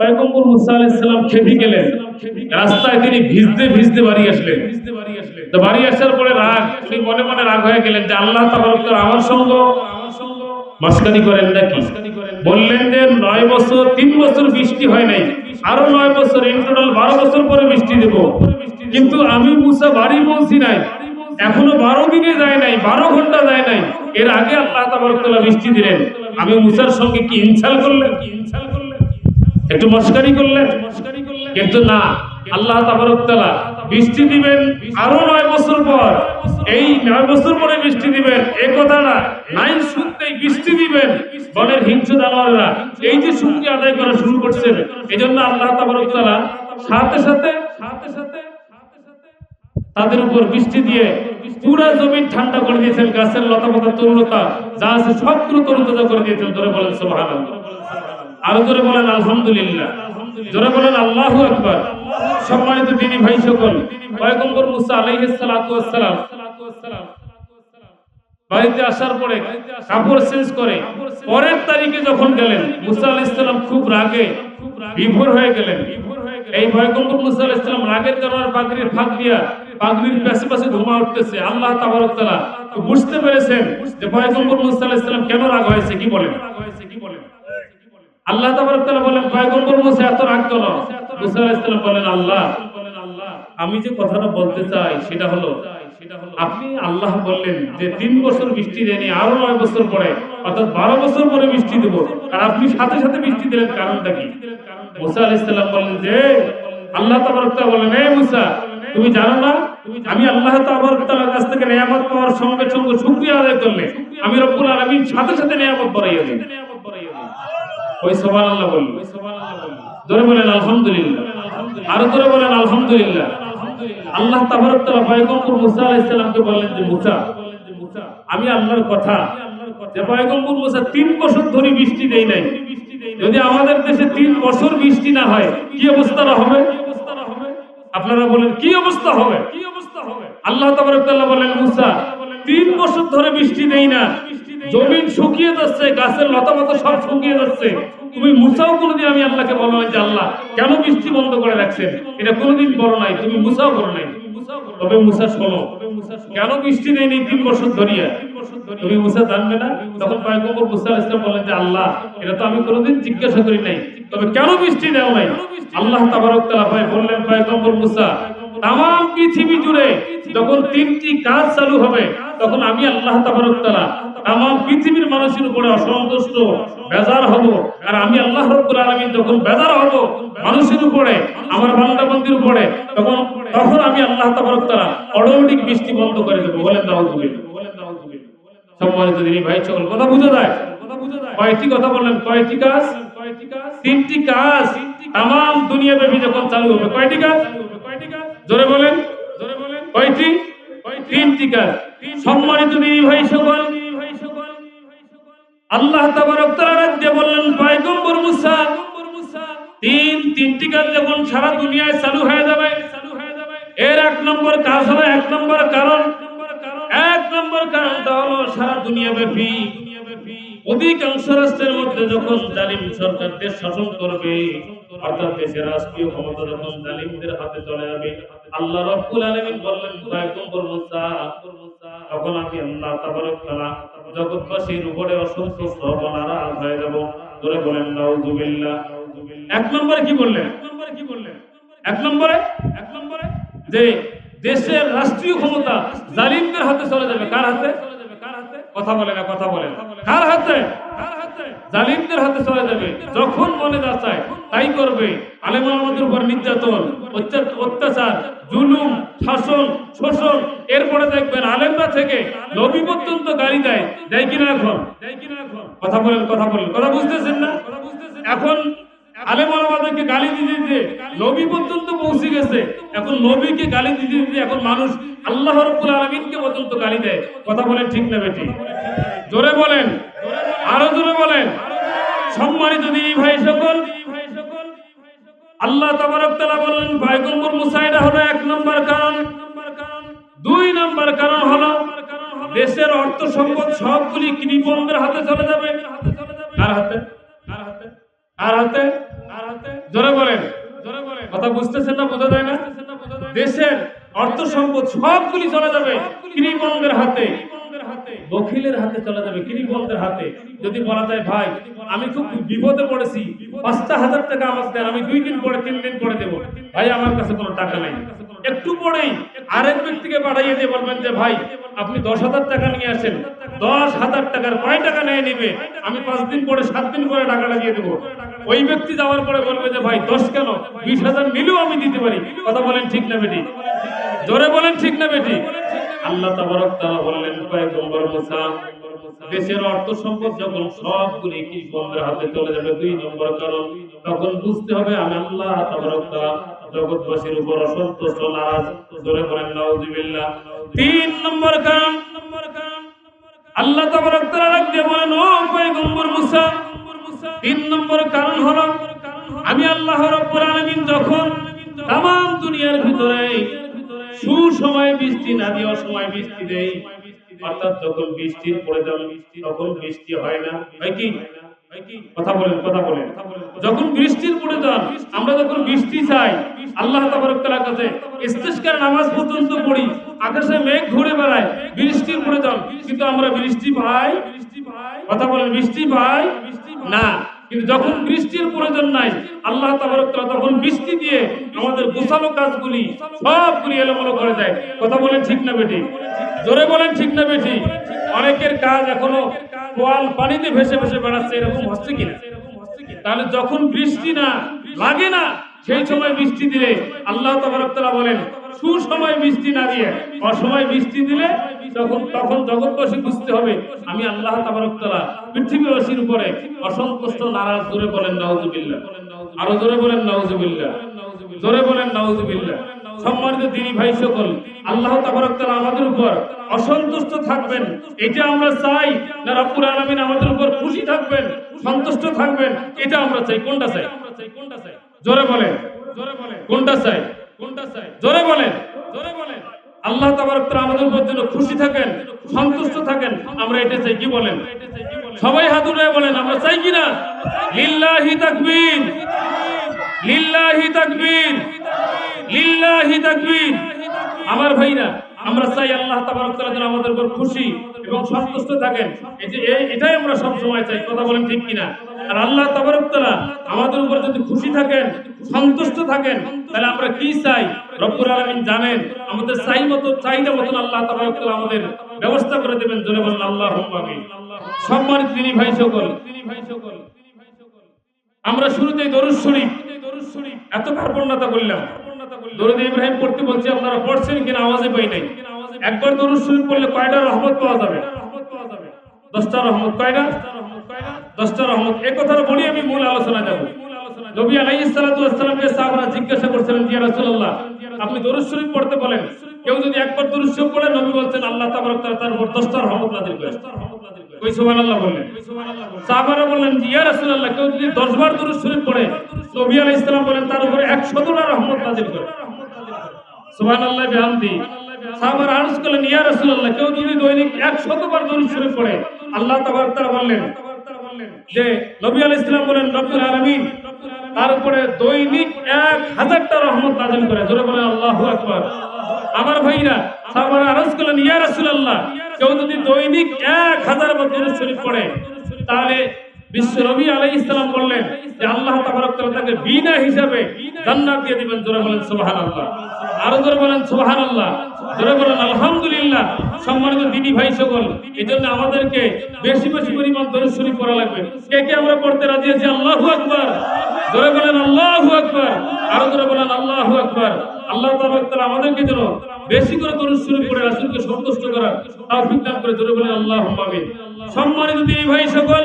পয়গম্বর মুসা খেপে গেলেন। রাস্তায় তিনি ভিজতে ভিজতে বাড়ি আসলেন। তো বাড়ি আসার পরে রাগ মনে মনে রাগ হয়ে গেলেন যে আল্লাহ আমার সঙ্গ। মাস্কানি করেন নাকি? বললেন যে নয় বছর, তিন বছর বৃষ্টি হয় নাই। আরও নয় বছর বারো বছর পরে বৃষ্টি দেব। কিন্তু আমি মুসা বাড়ি পৌঁছি নাই। এখনও বারো দিনে যায় নাই, বারো ঘণ্টা যায় নাই। এর আগে আল্লাহ তাবারকতাল্লাহ বৃষ্টি দিলেন। আমি মুসার সঙ্গে কি ইনসাল করলেন কি ইনসাল করলেন? একটু মস্কারি করলেন? কিন্তু না, আল্লাহ তাবারকতাল্লাহ বৃষ্টি দিবেন আরও নয় বছর পর। এই নয় বছর পরে বৃষ্টি দিবেন এই কথাটা নাই শুনতেই বৃষ্টি দিবেন বনের হিংস্র জানোয়াররা। এই যে শুক্রিয়া আদায় করা শুরু করছেন এই জন্য আল্লাহ তাবারকতাল্লাহ সাথে সাথে সাথে সাথে তাদের উপর বৃষ্টি দিয়ে পুরা জমি ঠান্ডা করে দিয়েছেন, গাছের লতা পাতা তরুণতা যা আছে সবগুলো তরুণতা করে দিয়েছেন, ধরে বলেন সুবহান আরও বলেন, আলহামদুলিল্লাহ। বলেন, আল্লাহ সম্মানিত ভাই সকল, পয়গম্বর মুসা সালাতু বাড়িতে আসার পরে কাপড় চেঞ্জ করে পরের তারিখে যখন গেলেন, মুসা সালাম খুব রাগে, বিভোর হয়ে গেলেন। এই পয়গম্বর মুসা সালাম রাগের কারণে পাগড়ির ফাঁক দিয়া পাগড়ির পাশে পাশে ধোঁয়া উঠতেছে। আল্লাহ তাবারক বুঝতে পেরেছেন যে পয়গম্বর মুসা সালাম কেন রাগ হয়েছে, কি বলেন আল্লাহ তাবারক তাআলা বলেন? পয়গম্বর মুসা এত রাগ কেন মুসা আলাইহিস সালাম বলেন, আল্লাহ, আমি যে কথাটা বলতে চাই সেটা হলো, আপনি আল্লাহ বললেন যে তিন বছর বৃষ্টি দেয়নি, আরও নয় বছর পরে, অর্থাৎ বারো বছর পরে বৃষ্টি দেব। আর আপনি সাথে সাথে বৃষ্টি দিলেন, কারণটা কি? মুসা আলাইহিস সালাম বললেন যে আল্লাহ তাবারক তাআলা বলেন হে মুসা, তুমি জানো না, আমি আল্লাহ তাআলার কাছ থেকে নিয়ামত পাওয়ার সঙ্গে সঙ্গে শুকরিয়া আদায় করলে, আমি রব্বুল আলামিন সাথে সাথে নিয়ামত বাড়াইয়া দিই। ওই ওই সুবহানাল্লাহ বলল জোরে বলেন, আলহামদুলিল্লাহ। আরও জোরে বলেন, আলহামদুলিল্লাহ। আল্লাহ তাবারক তাআলা পয়গম্বর মুসা আলাইহিস সালামকে বললেন যে, মুসা, আমি আল্লাহর কথা যে পয়গম্বর মুসা তিন বছর ধরে বৃষ্টি দেই নাই। যদি আমাদের দেশে তিন বছর বৃষ্টি না হয়, কি অবস্থাটা হবে? আপনারা বলেন, কি অবস্থা হবে? কি অবস্থা হবে আল্লাহ তাবারক তাআলা বলেন মুসা, তিন বছর ধরে বৃষ্টি দেই না। জমিন শুকিয়ে যাচ্ছে, গাছের লতা পাতা সব শুকিয়ে যাচ্ছে। তুমি মুসাও কোনোদিন, আমি আল্লাহকে বলো নাই যে আল্লাহ, কেন বৃষ্টি বন্ধ করে রাখছেন? এটা কোনোদিন বলো নাই, তুমি মুসাও করো নাই। তবে মুসা শোনো, কেন বৃষ্টি তিন বছর ধরিয়া? তুমি মুসা জানবে না? তখন পয়গম্বর মুসা আলাইহিস সালাম বললেন যে, আল্লাহ, এটা তো আমি কোনোদিন জিজ্ঞাসা করি নাই। তবে কেন বৃষ্টি দেও নাই? আল্লাহ তাবারক তাআলা ভাই বললেন, পয়গম্বর মুসা তাম পৃথিবী জুড়ে যখন তিনটি কাজ চালু হবে, তখন আমি আল্লাহ তাবারক তাআলা তাম পৃথিবীর মানুষের উপরে অসন্তুষ্ট, বেজার হব। আর আমি আল্লাহ রব্বুল আলামিন যখন বেজার হব মানুষের উপরে, আমার বান্দা বান্দির উপরে, তখন তখন আমি আল্লাহ তাবারকতালা অটোমেটিক বৃষ্টি বন্ধ করে দেব। বলেন নাউজুবিল্লাহ। বলেন সম্মানিত দিনী ভাই, সকল কথা বুঝা যায়? কয়টি কথা বললেন? কয়টি কাজ? কয়েকটি কাজ তিনটি কাজ তাম দুনিয়া ব্যাপী যখন চালু হবে, কয়টি কাজ? জোরে বলেন। জোরে বলেন কয়টি? তিনটি কাজ। সম্মানিত ভাই সকল, আল্লাহ তাবারক তাআলা রাজ্যে বললেন, পয়গম্বর মুসা, তিন, তিনটি কাজ যখন সারা দুনিয়ায় চালু হয়ে যাবে, এর এক নম্বর কাজ হলো এক নম্বর কারণ। এক নম্বর কারণটা হলো সারা দুনিয়া ব্যাপী। অধিকাংশ রাষ্ট্রের মধ্যে যখন জালিম শাসন করবে, অর্থাৎ দেশের রাষ্ট্রীয় ক্ষমতা যখন জালিমদের হাতে চলে যাবে, আল্লাহ রব্বুল বললেন তখন আমি আল্লাহ জগৎবাসীর উপরে হয়ে যাব, ধরে বলেন এক নম্বরে কি বললেন এক নম্বরে কি বললেন? এক নম্বরে? এক নম্বরে যে দেশের রাষ্ট্রীয় ক্ষমতা জালিমদের হাতে চলে যাবে, কার হাতে? কথা বলে না, কথা বলে জালিমদের হাতে চলে যাবে। যখন মনে যাচায়, তাই করবে। আলেম আমাদের উপর নির্যাতন, অত্যাচার জুলুম, শাসন, শোষণ। এরপরে দেখবেন আলেমরা থেকে নবী পর্যন্ত গাড়ি দেয়। দেয় কিনা এখন? কথা বলেন কথা বলেন। কথা বুঝতেছেন না? এখন আলেম আমাদেরকে গালি দিতে দিতে নবী পর্যন্ত পৌঁছে গেছে। এখন নবীকে গালি দিতে দিতে এখন মানুষ আল্লাহ রব্বুল আলামিনকে পর্যন্ত গালি দেয়। কথা বলেন ঠিক না বেটি জোরে বলেন। আরও জোরে বলেন। সম্মানিত দিদি ভাই সকল, আল্লাহ তাবারক তাআলা বলেন, পয়গম্বর মুসা এটা হলো এক নম্বর কারণ। দুই নম্বর কারণ হলো, দেশের অর্থ সম্পদ সবগুলি কৃপণদের হাতে চলে যাবে। কার হাতে? কার হাতে? কার হাতে কার হাতে জোরে বলেন। জোরে বলেন কথা বুঝতেছেন না, বোঝা যায় না? দেশের অর্থ সম্পদ সবগুলি চলে যাবে কৃপণদের হাতে। বখিলের হাতে চলে যাবে কৃপণদের হাতে। যদি বলা যায়, ভাই, আমি খুব বিপদে পড়েছি, পাঁচটা হাজার টাকা আমার দেন, আমি দুই দিন পরে তিন দিন পরে দেবো। ভাই, আমার কাছে কোনো টাকা নেই। একটু পরেই আরেক ব্যক্তিকে পাঠাইয়ে দিয়ে বলবেন যে, ভাই, আপনি দশ হাজার টাকা নিয়ে আসেন। দশ হাজার টাকার কয় টাকা নিয়ে নেবে? আমি পাঁচ দিন পরে, সাত দিন পরে টাকাটা দিয়ে দেবো। ওই ব্যক্তি যাওয়ার পরে বলবে যে, ভাই, দশ কেন? বিশ হাজার নিলেও আমি দিতে পারি। কথা বলেন ঠিক না, বেটি? জোরে বলেন ঠিক না, বেটি? আল্লাহ তাবারক তাআলা বললেন পয়গম্বর মুসা, দেশের অর্থ সম্পদ যখন সবগুলি কি বন্ধের হাতে চলে যাবে দুই নম্বর কারণ, তখন বুঝতে হবে আমি আল্লাহ তাবারক তাআলা জগৎবাসীর উপর অসন্তুষ্ট নারাজ। জোরে বলেন, নাউজুবিল্লাহ। তিন নম্বর কারণ, আল্লাহ তাবারক তাআলা দিয়ে বলেন, ও পয়গম্বর মুসা, তিন নম্বর কারণ হলো, আমি আল্লাহ রাব্বুল আলামিন যখন তাম দুনিয়ার ভিতরে সুসময়ে বৃষ্টি, না দিয়ে অসময়ে বৃষ্টি দেই অর্থাৎ যখন বৃষ্টির প্রয়োজন, তখন বৃষ্টি হয় না। হয় কি? কথা বলেন কথা বলেন। যখন বৃষ্টির প্রয়োজন, আমরা যখন বৃষ্টি চাই, আল্লাহ তাবারক কাছে ইস্তিসকার নামাজ পর্যন্ত পড়ি, আকাশে মেঘ ঘুরে বেড়ায়, বৃষ্টির প্রয়োজন, কিন্তু আমরা বৃষ্টি পাই? কথা বলেন, বৃষ্টি পাই? না। কিন্তু যখন বৃষ্টির প্রয়োজন নাই, আল্লাহ তখন বৃষ্টি দিয়ে আমাদের গোছানো কাজগুলি সবগুলি এলোমেলো করে দেয়। কথা বলেন ঠিক না বেটি জোরে বলেন ঠিক না বেটি অনেকের কাজ এখনও কোয়াল পানিতে ভেসে ভেসে বেড়াচ্ছে, এরকম হচ্ছে কিনা? তাহলে যখন বৃষ্টি না, লাগে না, সেই সময় বৃষ্টি দিলে আল্লাহ তাবারক বলেন সুসময় বৃষ্টি না দিয়ে, অসময় বৃষ্টি দিলে তখন তখন জগৎবাসী বুঝতে হবে, আমি আল্লাহ তাবারক তাআলা পৃথিবীবাসীর উপরে অসন্তুষ্ট, নারাজ বলেন, নাউজুবিল্লাহ। আরও বলেন, নাউজুবিল্লাহ। জোরে বলেন, নাউজুবিল্লাহ। সম্মানিত দিনী ভাই সকল, আল্লাহ তাবারক তাআলা আমাদের উপর অসন্তুষ্ট থাকবেন, এটা আমরা চাই। না, রব্বুল আলামিন আমাদের উপর খুশি থাকবেন, সন্তুষ্ট থাকবেন, এটা আমরা চাই। কোনটা চাই? কোনটা চাই জোরে বলেন জোরে বলেন, কোনটা চাই? জোরে বলেন জোরে বলেন। আল্লাহ আমাদের উপর যেন খুশি থাকেন, সন্তুষ্ট থাকেন, আমরা এটা চাই, কি বলেন? সবাই হাত উঠায় বলেন, আমরা চাই কি না লিল্লাহি তাকবীর লিল্লাহি তাকবীর লিল্লাহি তাকবীর। আমার ভাইরা, আমরা চাই আল্লাহ তাবারক তাআলা যেন আমাদের উপর খুশি এবং সন্তুষ্ট থাকেন। এই যে এটাই আমরা সব সময় চাই, কথা বলেন ঠিক কিনা? আর আল্লাহ তাবারক আমাদের উপর যদি খুশি থাকেন, সন্তুষ্ট থাকেন, তাহলে আমরা কি চাই? রব্বুল আলামিন জানেন, আমাদের চাই মতো চাইদা মতন আল্লাহ তাবারক আমাদের ব্যবস্থা করে দেবেন। জোরে বলেন আমিন। সম্মানিত তিনি ভাই সকল তিনি ভাই সকল আমরা শুরুতেই দরুদ শরীফ এত কার্পণ্যতা করলাম। দরুদ ইব্রাহিম পড়তে বলছি, আপনারা পড়ছেন কিনা আওয়াজে পাই নাই। একবার দরুদ শরীফ পড়লে কয়টা রহমত পাওয়া যাবে? দশটা রহমত কয়টা? দশটা রহমত। এ বলি আমি মূল আলোচনা যাব। আল্লাহ তার উপর কেউ যদি 10 বার দরুদ শরীফ পড়ে, নবী আলাইহিস সালাম বলেন, তার উপরে 100টা রহমত নাযিল করে সুবহানাল্লাহ বিহামদি। সাহাবারা আরজ করলেন রাসূলুল্লাহ, কেউ যদি দৈনিক 100 বার দরুদ পড়ে, আল্লাহ তাবারক তাআলা বললেন যে নবী আলাইহিস সালাম বলেন, রব্বুল আলামিন, তার উপরে দৈনিক 1000টা রহমত নাযিল করে। জোরে বলেন, আল্লাহু আকবার। আমার ভাইরা, সাহাবারা আরজ করলেন, ইয়া রাসূলুল্লাহ, কেউ যদি দৈনিক 1000 বার দরুদ শরীফ পড়ে, তাহলে বিশ্ব রবি আলাইহিস সালাম বললেন যে আল্লাহ তাকে বিনা হিসাবে জান্নাত দিয়ে দিবেন। জোরে বলেন, সুবহানাল্লাহ। সম্মানিত দিনী ভাই সকল আমাদেরকে বেশি বেশি পরিমাণ লাগবে। কে আমরা পড়তে আল্লাহু বলেন আল্লাহু বলেন, আল্লাহু আল্লাহ আমাদেরকে যেন বেশি করে দরুদ শরীফ পড়ে সন্তুষ্ট করার তৌফিক দান করে জোরে বলেন আমিন সম্মানিত ভাই সকল